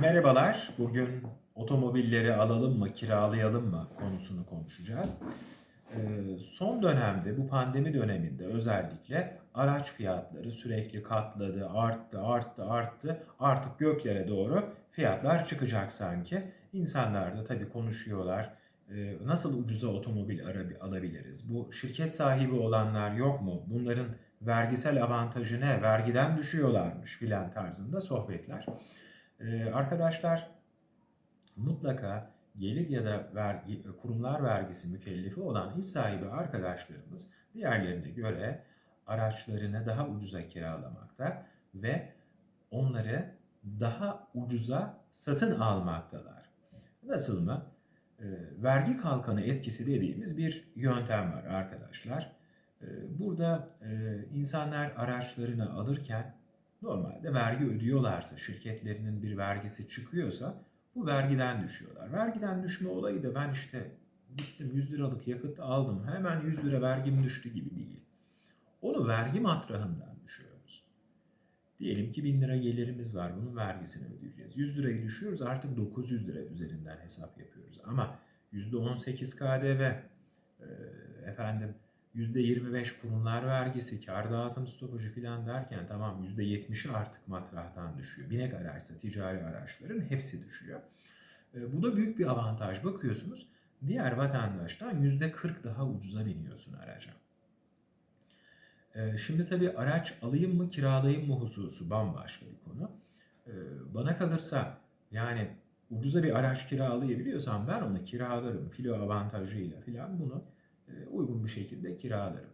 Merhabalar. Bugün otomobilleri alalım mı, kiralayalım mı konusunu konuşacağız. Ee, son dönemde, bu pandemi döneminde özellikle araç fiyatları sürekli katladı, arttı, arttı, arttı. Artık göklere doğru fiyatlar çıkacak sanki. İnsanlar da tabii konuşuyorlar. Ee, nasıl ucuza otomobil alabiliriz? Bu şirket sahibi olanlar yok mu? Bunların vergisel avantajı ne? Vergiden düşüyorlarmış filan tarzında sohbetler. Ee, arkadaşlar mutlaka gelir ya da vergi, kurumlar vergisi mükellefi olan iş sahibi arkadaşlarımız diğerlerine göre araçlarını daha ucuza kiralamakta ve onları daha ucuza satın almaktalar. Nasıl mı? Ee, vergi kalkanı etkisi dediğimiz bir yöntem var arkadaşlar. Ee, burada e, insanlar araçlarını alırken Normalde vergi ödüyorlarsa, şirketlerinin bir vergisi çıkıyorsa bu vergiden düşüyorlar. Vergiden düşme olayı da ben işte gittim 100 liralık yakıt aldım hemen 100 lira vergim düştü gibi değil. Onu vergi matrahından düşüyoruz. Diyelim ki 1000 lira gelirimiz var bunun vergisini ödeyeceğiz. 100 lirayı düşüyoruz artık 900 lira üzerinden hesap yapıyoruz. Ama %18 KDV, efendim %25 kurumlar vergisi, kar dağıtım stopajı filan derken tamam %70'i artık matrahtan düşüyor. Binek araçsa ticari araçların hepsi düşüyor. E, bu da büyük bir avantaj. Bakıyorsunuz diğer vatandaştan %40 daha ucuza biniyorsun araca. E, şimdi tabii araç alayım mı kiralayayım mı hususu bambaşka bir konu. E, bana kalırsa yani ucuza bir araç kiralayabiliyorsam ben onu kiralarım filo avantajıyla filan bunu uygun bir şekilde kiralarım.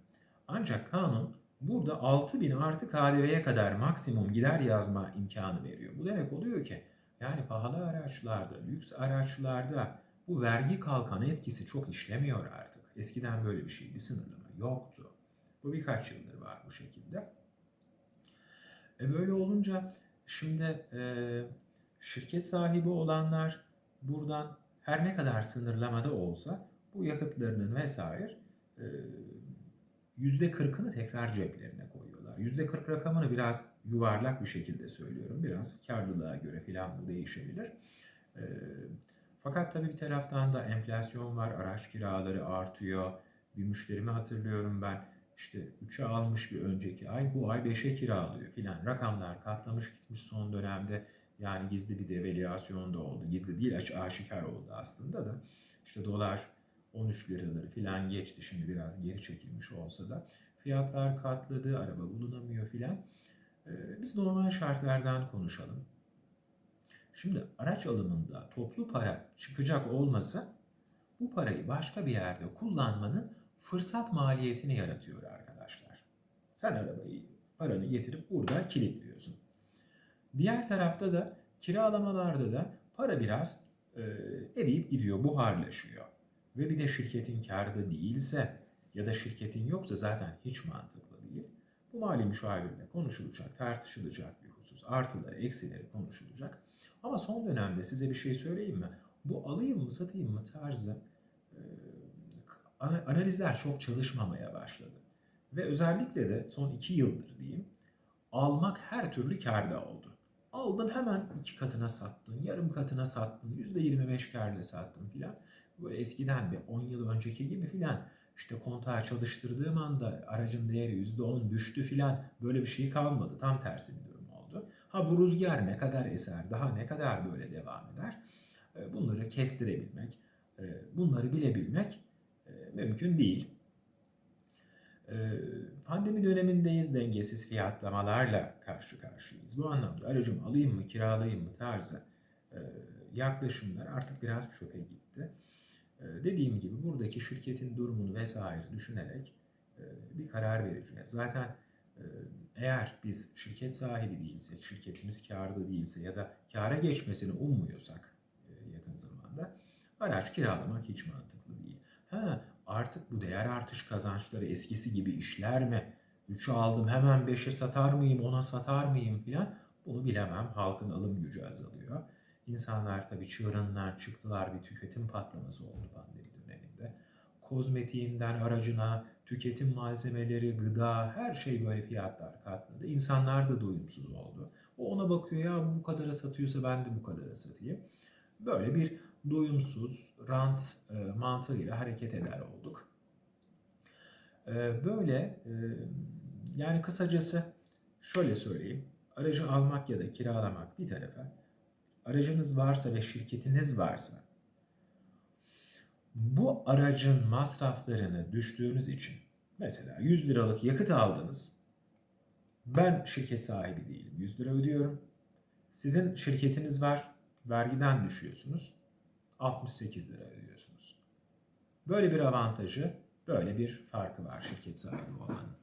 Ancak kanun burada 6000 artı KDV'ye kadar maksimum gider yazma imkanı veriyor. Bu demek oluyor ki yani pahalı araçlarda, lüks araçlarda bu vergi kalkanı etkisi çok işlemiyor artık. Eskiden böyle bir şey, bir sınırlama yoktu. Bu birkaç yıldır var bu şekilde. E böyle olunca şimdi e, şirket sahibi olanlar buradan her ne kadar sınırlamada olsa bu yakıtlarının vesaire e, yüzde kırkını tekrar ceplerine koyuyorlar. Yüzde kırk rakamını biraz yuvarlak bir şekilde söylüyorum. Biraz karlılığa göre filan bu değişebilir. E, fakat tabii bir taraftan da enflasyon var, araç kiraları artıyor. Bir müşterimi hatırlıyorum ben işte 3'e almış bir önceki ay bu ay 5'e kiralıyor filan. Rakamlar katlamış gitmiş son dönemde. Yani gizli bir devalüasyon da oldu. Gizli değil aşikar oldu aslında da. İşte dolar 13 liraları filan geçti. Şimdi biraz geri çekilmiş olsa da. Fiyatlar katladı, araba bulunamıyor filan. Ee, biz normal şartlardan konuşalım. Şimdi araç alımında toplu para çıkacak olmasa bu parayı başka bir yerde kullanmanın fırsat maliyetini yaratıyor arkadaşlar. Sen arabayı, paranı getirip burada kilitliyorsun. Diğer tarafta da kiralamalarda da para biraz e, eriyip gidiyor, buharlaşıyor ve bir de şirketin karda değilse ya da şirketin yoksa zaten hiç mantıklı değil. Bu mali müşavirle konuşulacak, tartışılacak bir husus. Artıları, eksileri konuşulacak. Ama son dönemde size bir şey söyleyeyim mi? Bu alayım mı satayım mı tarzı analizler çok çalışmamaya başladı. Ve özellikle de son iki yıldır diyeyim almak her türlü karda oldu. Aldın hemen iki katına sattın, yarım katına sattın, yüzde yirmi beş karla sattın filan böyle eskiden bir 10 yıl önceki gibi filan işte kontağı çalıştırdığım anda aracın değeri %10 düştü filan böyle bir şey kalmadı. Tam tersi bir durum oldu. Ha bu rüzgar ne kadar eser, daha ne kadar böyle devam eder? E, bunları kestirebilmek, e, bunları bilebilmek e, mümkün değil. Pandemi dönemindeyiz, dengesiz fiyatlamalarla karşı karşıyayız. Bu anlamda aracımı alayım mı, kiralayayım mı tarzı yaklaşımlar artık biraz çöpe gitti. Ee, dediğim gibi buradaki şirketin durumunu vesaire düşünerek e, bir karar vereceğiz. Zaten e, eğer biz şirket sahibi değilsek, şirketimiz karda değilse ya da kara geçmesini ummuyorsak e, yakın zamanda araç kiralamak hiç mantıklı değil. Ha, artık bu değer artış kazançları eskisi gibi işler mi? 3'ü aldım hemen 5'e satar mıyım, 10'a satar mıyım filan bunu bilemem. Halkın alım gücü azalıyor. İnsanlar tabii çığırından çıktılar bir tüketim patlaması oldu pandemi döneminde. Kozmetiğinden aracına, tüketim malzemeleri, gıda her şey böyle fiyatlar katladı. İnsanlar da doyumsuz oldu. O ona bakıyor ya bu kadara satıyorsa ben de bu kadara satayım. Böyle bir doyumsuz rant e, mantığıyla hareket eder olduk. E, böyle e, yani kısacası şöyle söyleyeyim. Aracı almak ya da kiralamak bir tarafa. Aracınız varsa ve şirketiniz varsa bu aracın masraflarını düştüğünüz için mesela 100 liralık yakıt aldınız. Ben şirket sahibi değilim. 100 lira ödüyorum. Sizin şirketiniz var. Vergiden düşüyorsunuz. 68 lira ödüyorsunuz. Böyle bir avantajı, böyle bir farkı var şirket sahibi olmanın.